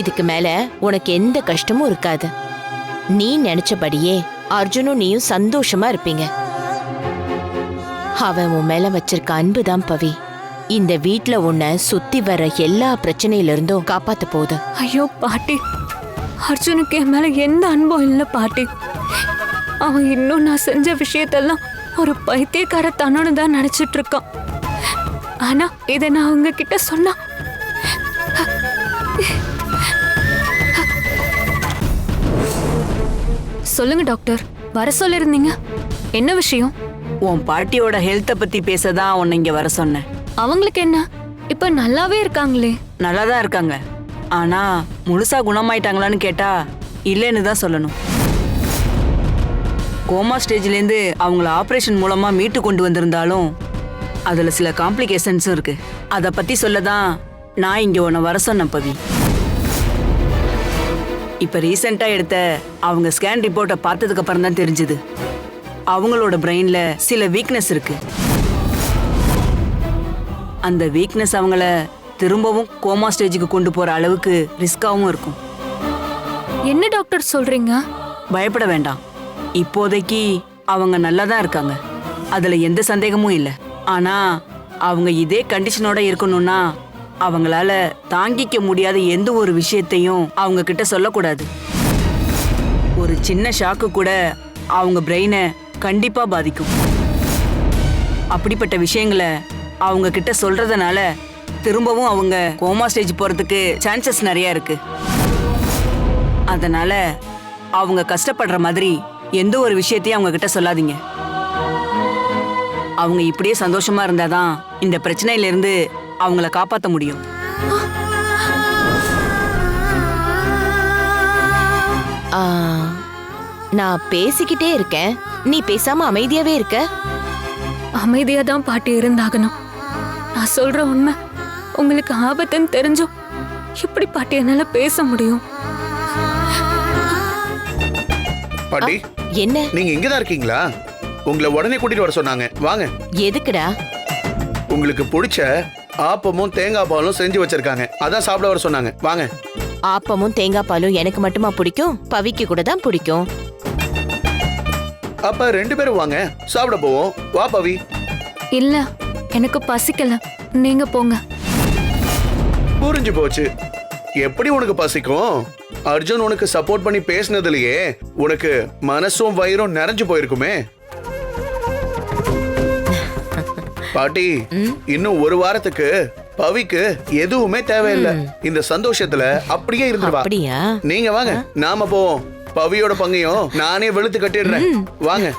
இதுக்கு மேல உனக்கு எந்த கஷ்டமும் இருக்காது. நீ நினைச்சபடியே அர்ஜுனும் நீயும் சந்தோஷமா இருப்பீங்க. அவன் உன் மேல வச்சிருக்க அன்புதான் பவி. இந்த வீட்ல உன்னை சுத்தி வர எல்லா பிரச்சனையில இருந்தும் காப்பாத்த போகுது. ஐயோ பாட்டி. அர்ஜுனுக்கு என் மேல எந்த அன்பும் இல்லை பாட்டி. அவன் இன்னும் நான் செஞ்ச விஷயத்தெல்லாம் ஒரு பைத்தியக்காரத்தனோன்னு தான் நினைச்சிட்டு இருக்கான். ஆனா இதை நான் உங்ககிட்ட சொன்னா சொல்லுங்க டாக்டர். வர சொல்லிருந்தீங்க. என்ன விஷயம்? உன் பாட்டியோட ஹெல்த்தை பத்தி பேச தான் உன்னை இங்க வர சொன்னேன். அவங்களுக்கு என்ன? இப்ப நல்லாவே இருக்காங்களே. நல்லா தான் இருக்காங்க. ஆனா முழுசா குணமாயிட்டாங்களான்னு கேட்டா இல்லைன்னு தான் சொல்லணும். கோமா ஸ்டேஜ்லேருந்து அவங்கள ஆப்ரேஷன் மூலமா மீட்டு கொண்டு வந்திருந்தாலும் அதுல சில காம்ப்ளிகேஷன்ஸும் இருக்கு. அதை பத்தி சொல்ல தான் நான் இங்க உன்னை வர சொன்னேன் பவி. இப்ப ரீசெண்டா எடுத்த அவங்க ஸ்கேன் ரிப்போர்ட்டை பார்த்ததுக்கு அப்புறம் தான் தெரிஞ்சுது. அவங்களோட பிரெயின்ல சில வீக்னஸ் இருக்கு. அந்த வீக்னஸ் அவங்கள திரும்பவும் கோமா ஸ்டேஜுக்கு கொண்டு போற அளவுக்கு ரிஸ்காவும் இருக்கும். என்ன டாக்டர் சொல்றீங்க? பயப்பட வேண்டாம். இப்போதைக்கு அவங்க நல்லா தான் இருக்காங்க. அதுல எந்த சந்தேகமும் இல்லை. ஆனா அவங்க இதே கண்டிஷனோட இருக்கணும்னா அவங்களால தாங்கிக்க முடியாத எந்த ஒரு விஷயத்தையும் அவங்க கிட்ட சொல்லக்கூடாது. ஒரு சின்ன ஷாக்கு கூட அவங்க பிரெயினை கண்டிப்பா பாதிக்கும். அப்படிப்பட்ட விஷயங்களை அவங்க கிட்ட சொல்றதுனால திரும்பவும் அவங்க கோமா ஸ்டேஜ் போறதுக்கு சான்சஸ் நிறைய இருக்கு. அதனால அவங்க கஷ்டப்படுற மாதிரி எந்த ஒரு விஷயத்தையும் அவங்க கிட்ட சொல்லாதீங்க. அவங்க இப்படியே சந்தோஷமா இருந்தாதான் இந்த பிரச்சனையிலிருந்து அவங்கள காப்பாத்த முடியும். ஆ, நான் பேசிக்கிட்டே இருக்கேன். நீ பேசாம அமைதியாவே இருக்க. அமைதியா தான் பாட்டி இருந்தாகணும். நான் சொல்ற உண்மை உங்களுக்கு ஆபத்துன்னு தெரிஞ்சும் எப்படி பாட்டி என்னால பேச முடியும்? பாட்டி என்ன? நீங்க இங்கதான் இருக்கீங்களா? உங்களை உடனே கூட்டிட்டு வர சொன்னாங்க. வாங்க. எதுக்குடா? உங்களுக்கு பிடிச்ச ஆப்பமும் தேங்காய் பாலும் செஞ்சு வச்சிருக்காங்க. அதான் சாப்பிட வர சொன்னாங்க. வாங்க. ஆப்பமும் தேங்காய் பாலும் எனக்கு மட்டுமா பிடிக்கும்? பவிக்கு கூட தான் பிடிக்கும். அப்ப ரெண்டு பேரும் வாங்க. சாப்பிட போவோம். வா பவி. இல்ல எனக்கு பசிக்கல. நீங்க போங்க. புரிஞ்சு போச்சு. எப்படி உனக்கு பசிக்கும்? அர்ஜுன் உனக்கு சப்போர்ட் பண்ணி பேசினதுலயே உனக்கு மனசும் வயிறும் நிறைஞ்சு போயிருக்குமே. பாட்டி இன்னும் ஒரு வாரத்துக்கு பவிக்கு எதுவுமே தேவையில்லை. இந்த சந்தோஷத்துல அப்படியே இருந்துருவா. அப்படியா? நீங்க வாங்க நாம போவோம். பவியோட பங்கையும் நானே வெளுத்து கட்டிடுறேன். வாங்க.